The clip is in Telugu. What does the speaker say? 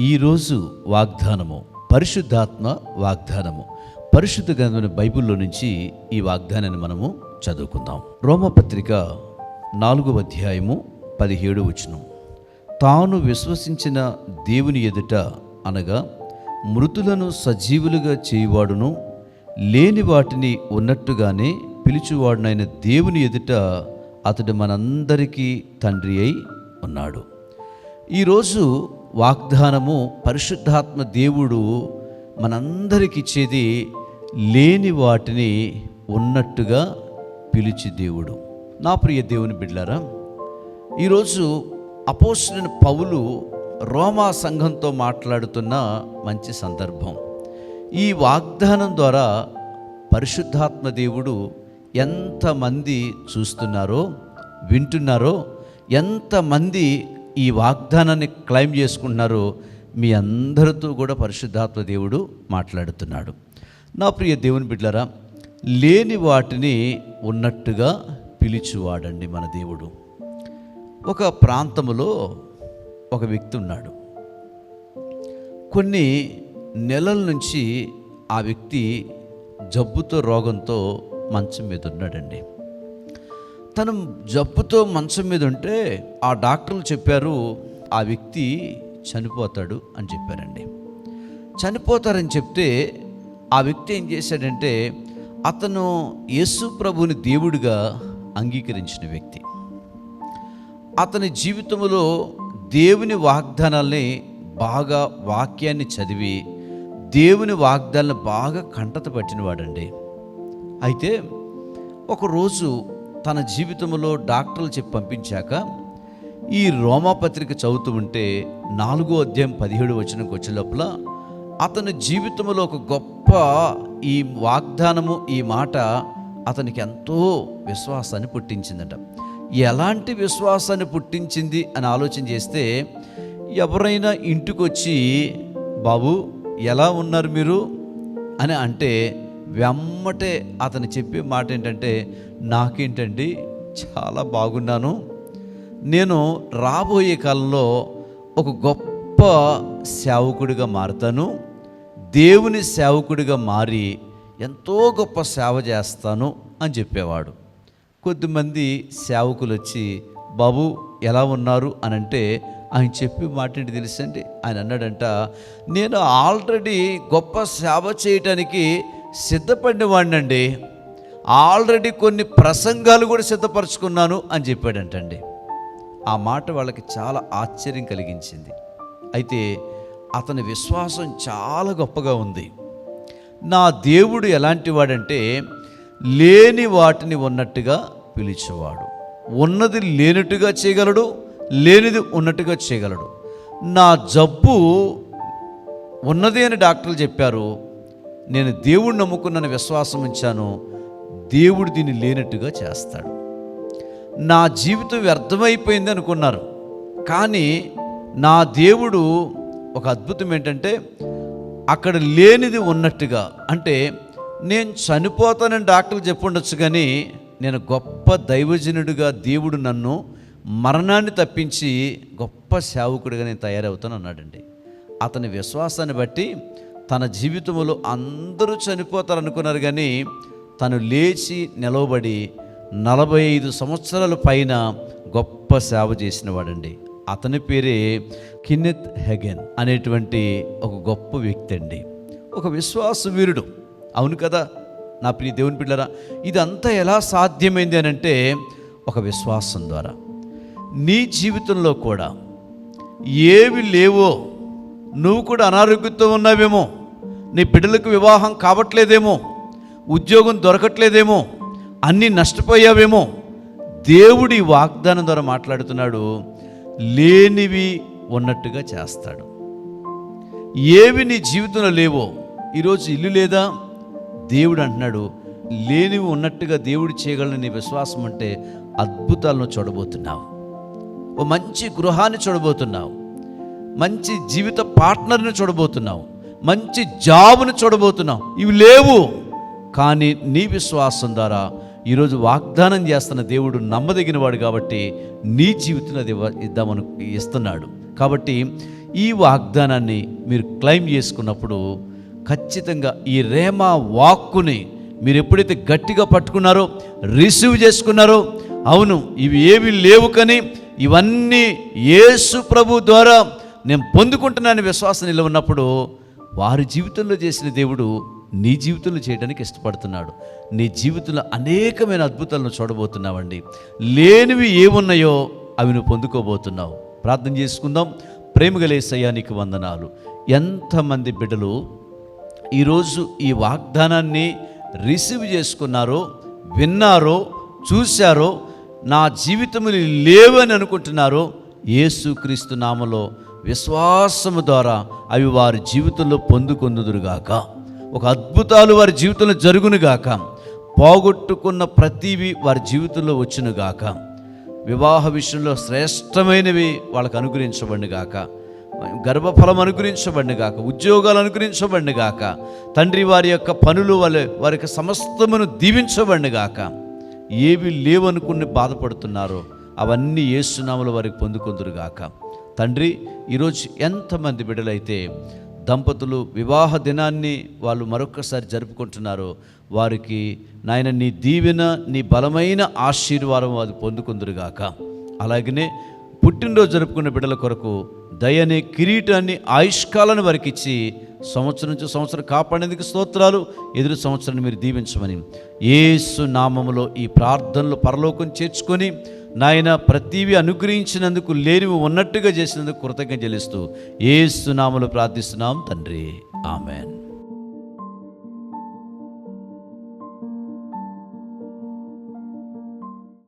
ఈరోజు వాగ్దానము పరిశుద్ధాత్మ వాగ్దానము. పరిశుద్ధ గ్రంథమైన బైబిల్లో నుంచి ఈ వాగ్దానాన్ని మనము చదువుకుందాం. రోమపత్రిక నాలుగవ అధ్యాయము పదిహేడు వచనం. తాను విశ్వసించిన దేవుని ఎదుట అనగా మృతులను సజీవులుగా చేయువాడును లేని వాటిని ఉన్నట్టుగానే పిలుచువాడునైన దేవుని ఎదుట అతడు మనందరికీ తండ్రి అయి ఉన్నాడు. ఈరోజు వాగ్దానము పరిశుద్ధాత్మ దేవుడు మనందరికి ఇచ్చేది లేని వాటిని ఉన్నట్టుగా పిలిచి దేవుడు. నా ప్రియ దేవుని బిడ్లారా ఈరోజు అపోసిన పౌలు రోమా సంఘంతో మాట్లాడుతున్న మంచి సందర్భం. ఈ వాగ్దానం ద్వారా పరిశుద్ధాత్మ దేవుడు ఎంతమంది చూస్తున్నారో వింటున్నారో ఎంతమంది ఈ వాగ్దానాన్ని క్లైమ్ చేసుకుంటున్నారో మీ అందరితో కూడా పరిశుద్ధాత్మ దేవుడు మాట్లాడుతున్నాడు. నా ప్రియ దేవుని బిడ్డరా లేని వాటిని ఉన్నట్టుగా పిలిచివాడండి మన దేవుడు. ఒక ప్రాంతములో ఒక వ్యక్తి ఉన్నాడు. కొన్ని నెలల నుంచి ఆ వ్యక్తి జబ్బుతో రోగంతో మంచం మీద ఉన్నాడండి. తను జబ్బుతో మంచం మీద ఉంటే ఆ డాక్టర్లు చెప్పారు ఆ వ్యక్తి చనిపోతాడు అని చెప్పారండి. చనిపోతారని చెప్తే ఆ వ్యక్తి ఏం చేశాడంటే అతను యేసు ప్రభుని దేవుడిగా అంగీకరించిన వ్యక్తి. అతని జీవితంలో దేవుని వాగ్దానాల్ని బాగా వాక్యాన్ని చదివి దేవుని వాగ్దానాలను బాగా కంటత పట్టినవాడండి అయితే ఒకరోజు తన జీవితంలో డాక్టర్లు చెప్పి పంపించాక ఈ రోమాపత్రిక చదువుతూ ఉంటే నాలుగో అధ్యాయం పదిహేడు వచనంకి వచ్చే లోపల అతని జీవితంలో ఒక గొప్ప ఈ వాగ్దానము ఈ మాట అతనికి ఎంతో విశ్వాసాన్ని పుట్టించిందట. ఎలాంటి విశ్వాసాన్ని పుట్టించింది అని ఆలోచన చేస్తే ఎవరైనా ఇంటికి వచ్చి బాబు ఎలా ఉన్నారు మీరు? అని అంటే వెమ్మటే అతను చెప్పే మాట ఏంటంటే నాకేంటండి చాలా బాగున్నాను. నేను రాబోయే కాలంలో ఒక గొప్ప సేవకుడిగా మారుతాను. దేవుని సేవకుడిగా మారి ఎంతో గొప్ప సేవ చేస్తాను అని చెప్పేవాడు. కొద్దిమంది సేవకులు వచ్చి బాబు ఎలా ఉన్నారు? అని అంటే ఆయన చెప్పి మాట ఏంటి తెలుసండి? ఆయన అన్నాడంట. నేను ఆల్రెడీ గొప్ప సేవ చేయటానికి సిద్ధపడిన వాడినండి ఆల్రెడీ కొన్ని ప్రసంగాలు కూడా సిద్ధపరచుకున్నాను అని చెప్పాడంటండి. ఆ మాట వాళ్ళకి చాలా ఆశ్చర్యం కలిగించింది. అయితే అతని విశ్వాసం చాలా గొప్పగా ఉంది. నా దేవుడు ఎలాంటి వాడంటే లేని వాటిని ఉన్నట్టుగా పిలిచేవాడు. ఉన్నది లేనట్టుగా చేయగలడు లేనిది ఉన్నట్టుగా చేయగలడు. నా జబ్బు ఉన్నది అని డాక్టర్లు చెప్పారు. నేను దేవుడు నమ్ముకున్న విశ్వాసం ఉంచాను. దేవుడు దీన్ని లేనట్టుగా చేస్తాడు. నా జీవితం వ్యర్థమైపోయింది అనుకున్నారు. కానీ నా దేవుడు ఒక అద్భుతం ఏంటంటే అక్కడ లేనిది ఉన్నట్టుగా అంటే నేను చనిపోతానని డాక్టర్లు చెప్పుండొచ్చు కానీ నేను గొప్ప దైవజనుడిగా దేవుడు నన్ను మరణాన్ని తప్పించి గొప్ప సేవకుడిగా నేను తయారవుతాను అన్నాడండి అతని విశ్వాసాన్ని బట్టి తన జీవితంలో అందరూ చనిపోతారు అనుకున్నారు కానీ తను లేచి నిలవబడి నలభై ఐదు సంవత్సరాల పైన గొప్ప సేవ చేసినవాడండి. అతని పేరే కిన్నెత్ హెగెన్ అనేటువంటి ఒక గొప్ప వ్యక్తి అండి. ఒక విశ్వాస వీరుడు. అవును కదా? నా ప్రియ దేవుని పిల్లరా ఇదంతా ఎలా సాధ్యమైంది అని అంటే ఒక విశ్వాసం ద్వారా. నీ జీవితంలో కూడా ఏవి లేవో నువ్వు కూడా అనారోగ్యంతో ఉన్నావేమో. నీ బిడ్డలకు వివాహం కావట్లేదేమో ఉద్యోగం దొరకట్లేదేమో అన్నీ నష్టపోయావేమో దేవుడి వాగ్దానం ద్వారా మాట్లాడుతున్నాడు లేనివి ఉన్నట్టుగా చేస్తాడు. ఏవి నీ జీవితంలో లేవో ఈరోజు ఇల్లు లేదా? దేవుడు అంటున్నాడు లేనివి ఉన్నట్టుగా దేవుడు చేయగలని నీ విశ్వాసం అంటే అద్భుతాలను చూడబోతున్నావు. ఓ మంచి గృహాన్ని చూడబోతున్నావు. మంచి జీవిత పార్ట్నర్ని చూడబోతున్నావు. మంచి జాబును చూడబోతున్నాం ఇవి లేవు. కానీ నీ విశ్వాసం ద్వారా ఈరోజు వాగ్దానం చేస్తున్న దేవుడు నమ్మదగినవాడు కాబట్టి నీ జీవితంలో అది ఇద్దామను ఇస్తున్నాడు. కాబట్టి ఈ వాగ్దానాన్ని మీరు క్లెయిమ్ చేసుకున్నప్పుడు ఖచ్చితంగా ఈ రేమా వాక్కుని మీరు ఎప్పుడైతే గట్టిగా పట్టుకున్నారో రిసీవ్ చేసుకున్నారో అవును ఇవి ఏవి లేవు కానీ ఇవన్నీ యేసు ప్రభు ద్వారా నేను పొందుకుంటున్నాను విశ్వాసం నిలవన్నప్పుడు ఉన్నప్పుడు వారి జీవితంలో చేసిన దేవుడు నీ జీవితంలో చేయడానికి ఇష్టపడుతున్నాడు. నీ జీవితంలో అనేకమైన అద్భుతాలను చూడబోతున్నావండి. లేనివి ఏమున్నాయో అవి నువ్వు పొందుకోబోతున్నావు. ప్రార్థన చేసుకుందాం. ప్రేమగలేసయ్యా నీకు వందనాలు. ఎంతమంది బిడ్డలు ఈరోజు ఈ వాగ్దానాన్ని రిసీవ్ చేసుకున్నారో విన్నారో చూశారో నా జీవితములు లేవని అనుకుంటున్నారో యేసుక్రీస్తు నామలో విశ్వాసము ద్వారా అవి వారి జీవితంలో పొందుకొందుదురుగాక ఒక అద్భుతాలు వారి జీవితంలో జరుగునుగాక. పోగొట్టుకున్న ప్రతివి వారి జీవితంలో వచ్చునుగాక. వివాహ విషయంలో శ్రేష్టమైనవి వాళ్ళకు అనుగ్రహించబడినగాక. గర్భఫలం అనుగ్రహించబడినగాక. ఉద్యోగాలు అనుగ్రహించబడినగాక. తండ్రి వారి యొక్క పనులు వాళ్ళ వారి యొక్క సమస్తమును దీవించబడినగాక. ఏవి లేవనుకుని బాధపడుతున్నారో అవన్నీ ఏసునామలు వారికి పొందుకుందురుగాక. గాక తండ్రి ఈరోజు ఎంతమంది బిడ్డలైతే దంపతులు వివాహ దినాన్ని వాళ్ళు మరొకసారి జరుపుకుంటున్నారో వారికి నాయన నీ దీవెన నీ బలమైన ఆశీర్వాదం అది పొందుకుందురుగాక. అలాగనే పుట్టినరోజు జరుపుకున్న బిడ్డల కొరకు దయనే కిరీటాన్ని ఆయుష్కాలను వారికి ఇచ్చి సంవత్సరం నుంచి సంవత్సరం కాపాడేందుకు స్తోత్రాలు ఎదురు సంవత్సరాన్ని మీరు దీవించమని ఏసు నామములో ఈ ప్రార్థనలు పరలోకం చేర్చుకొని నాయన ప్రతివి అనుగ్రహించినందుకు లేనివి ఉన్నట్టుగా చేసినందుకు కృతజ్ఞ చెల్లిస్తూ ఏ నామములో ప్రార్థిస్తున్నాం తండ్రి. ఆమెన్.